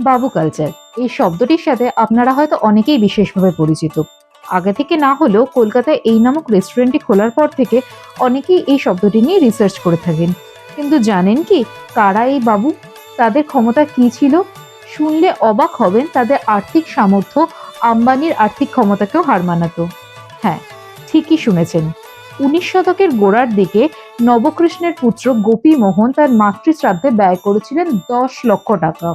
বাবু culture এই শব্দটির সাথে আপনারা হয়তো অনেকেই বিশেষভাবে পরিচিত। আগে থেকে না হলেও কলকাতায় এই নামক রেস্টুরেন্টটি খোলার পর থেকে অনেকেই এই শব্দটি নিয়ে রিসার্চ করে থাকেন। কিন্তু জানেন কি কারা এই বাবু? তাদের ক্ষমতা কি ছিল? শুনলে অবাক হবেন, তাদের আর্থিক সামর্থ্য আম্বানির আর্থিক ক্ষমতাকেও হার মানাতো। হ্যাঁ ঠিকই শুনেছেন। উনিশ শতকের গোড়ার দিকে নবকৃষ্ণের পুত্র গোপী মোহন তার মাতৃশ্রাদ্ধে ব্যয় করেছিলেন দশ লক্ষ টাকা।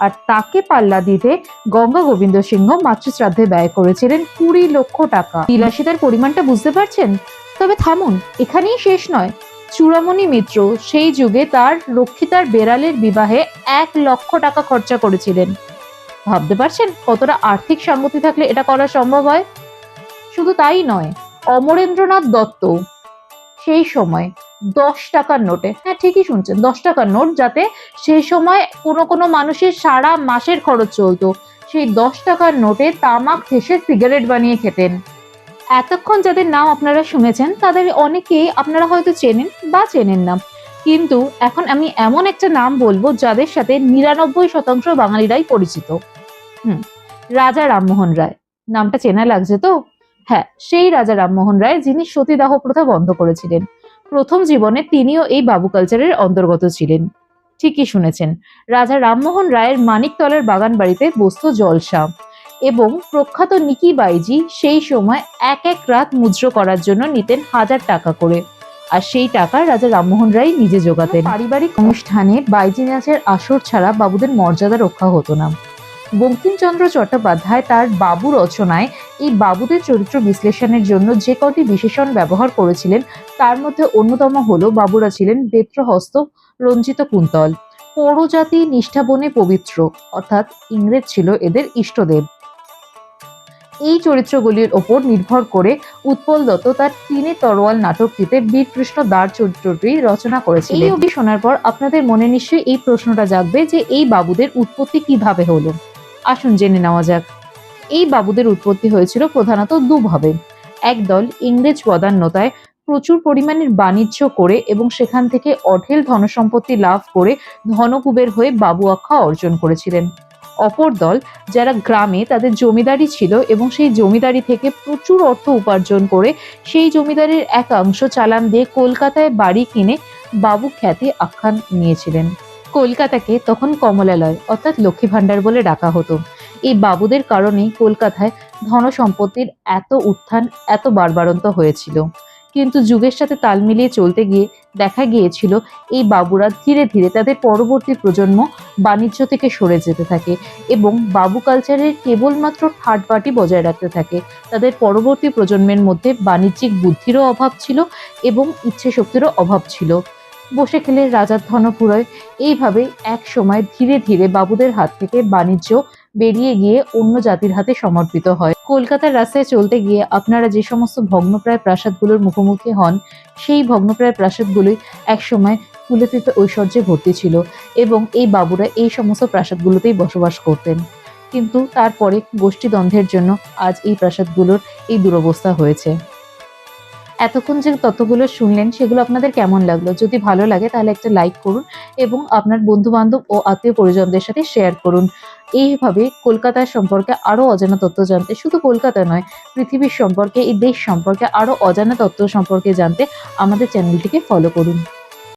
আর তাকে পাল্লা দিতে গঙ্গা গোবিন্দ সিংহ মাতৃশ্রাদ্ধে ব্যয় করেছিলেন কুড়ি লক্ষ টাকা। বিলাসিতার পরিমাণটা বুঝতে পারছেন? তবে থামুন, এখানেই শেষ নয়। চূড়ামণি মিত্র সেই যুগে তার রক্ষিতার বেড়ালের বিবাহে এক লক্ষ টাকা খরচা করেছিলেন। ভাবতে পারছেন কতটা আর্থিক সঙ্গতি থাকলে এটা করা সম্ভব হয়? শুধু তাই নয়, অমরেন্দ্রনাথ দত্ত সেই সময় দশ টাকার নোটে। হ্যাঁ ঠিকই শুনছেন, দশ টাকার নোট যাতে সেই সময় কোনো কোনো মানুষের সারা মাসের খরচ চলতো। সেই দশ টাকার নোটে তামাক ঠেসে সিগারেট বানিয়ে খেতেন। এতক্ষণ যাদের নাম আপনারা শুনেছেন, তাদের অনেকেই আপনারা হয়তো চেনেন বা চেনেন না। কিন্তু এখন আমি এমন একটা নাম বলব যাদের সাথে নিরানব্বই শতাংশ বাঙালিরাই পরিচিত। হুম, রাজা রামমোহন রায়। নামটা চেনা লাগছে তো? হ্যাঁ সেই রাজা রামমোহন রায় যিনি সতীদাহ প্রথা বন্ধ করেছিলেন। প্রথম জীবনে তিনিও এই বাবু কালচারের অন্তর্গত ছিলেন। ঠিকই শুনেছেন, রাজা রামমোহন রায়ের মানিকতলার বাগান বাড়িতে বসত জলসা এবং প্রখ্যাত নিকি বাইজি সেই সময় এক এক রাত মুদ্র করার জন্য নিতেন হাজার টাকা করে। আর সেই টাকা রাজা রামমোহন রায় নিজে জোগাতেন। পারিবারিক অনুষ্ঠানে বাইজি নাচের আসর ছাড়া বাবুদের মর্যাদা রক্ষা হতো না। বঙ্কিমচন্দ্র চট্টোপাধ্যায় তার বাবু রচনায় এই বাবুদের চরিত্র বিশ্লেষণের জন্য যে কটি বিশেষণ ব্যবহার করেছিলেন, তার মধ্যে অন্যতম হল বাবুরা ছিলেন বেত্রহস্ত রঞ্জিত কুন্তল। পৌরজাতি নিষ্ঠাবনে পবিত্র, অর্থাৎ ইংরেজ ছিল এদের ইষ্টদেব। এই চরিত্রগুলির ওপর নির্ভর করে উৎপল দত্ত তার তিনে তরোয়াল নাটকটিতে বীরকৃষ্ণ দ্বার চরিত্রটি রচনা করেছিলেন। এই অবধি শোনার পর আপনাদের মনে নিশ্চয়ই এই প্রশ্নটা জাগবে যে এই বাবুদের উৎপত্তি কীভাবে হলো? আসুন জেনে নেওয়া যাক। এই বাবুদের উৎপত্তি হয়েছিল প্রধানত দুভাবে। একদল ইংরেজ বদান্যতায় প্রচুর পরিমাণের বাণিজ্য করে এবং সেখান থেকে অঢেল ধনসম্পত্তি লাভ করে ধনকুবের হয়ে বাবু আখ্যা অর্জন করেছিলেন। অপর দল, যারা গ্রামে তাদের জমিদারি ছিল এবং সেই জমিদারি থেকে প্রচুর অর্থ উপার্জন করে সেই জমিদারির একাংশ চালান দিয়ে কলকাতায় বাড়ি কিনে বাবু খ্যাতি আখ্যান নিয়েছিলেন। কলকাতাকে তখন কমলালয়, অর্থাৎ লক্ষ্মী ভাণ্ডার বলে ডাকা হতো। এই বাবুদের কারণে কলকাতায় ধন সম্পত্তির এত উত্থান, এত বারবারন্ত হয়েছিল। কিন্তু যুগের সাথে তাল মিলিয়ে চলতে গিয়ে দেখা গিয়েছিল, এই বাবুরা ধীরে ধীরে তাদের পরবর্তী প্রজন্ম বাণিজ্য থেকে সরে যেতে থাকে এবং বাবু কালচারের কেবলমাত্র থার্ড পার্টি বজায় রাখতে থাকে। তাদের পরবর্তী প্রজন্মের মধ্যে বাণিজ্যিক বুদ্ধিরও অভাব ছিল এবং ইচ্ছে শক্তিরও অভাব ছিল। বসে খেলে রাজার ধন ফুরয় এইভাবে এক সময় ধীরে ধীরে বাবুদের হাত থেকে বাণিজ্য বেরিয়ে গিয়ে অন্য জাতির হাতে সমর্পিত হয়। কলকাতার রাস্তায় চলতে গিয়ে আপনারা যে সমস্ত ভগ্নপ্রায় প্রাসাদগুলোর মুখোমুখি হন, সেই ভগ্নপ্রায় প্রাসাদগুলোই একসময় ফুলেফিতে ঐশ্বর্যে ভর্তি ছিল এবং এই বাবুরা এই সমস্ত প্রাসাদগুলোতেই বসবাস করতেন। কিন্তু তারপরে গোষ্ঠীদ্বন্দ্বের জন্য আজ এই প্রাসাদগুলোর এই দুরবস্থা হয়েছে। এতক্ষণ যে তথ্যগুলো শুনলেন, সেগুলো আপনাদের কেমন লাগল? যদি ভালো লাগে, তাহলে একটা লাইক করুন এবং আপনার বন্ধু বান্ধব ও আত্মীয় পরিজনদের সাথে শেয়ার করুন। এইভাবে কলকাতার সম্পর্কে আরও অজানা তথ্য জানতে, শুধু কলকাতা নয়, পৃথিবীর সম্পর্কে, এই দেশ সম্পর্কে আরও অজানা তথ্য সম্পর্কে জানতে আমাদের চ্যানেলটিকে ফলো করুন।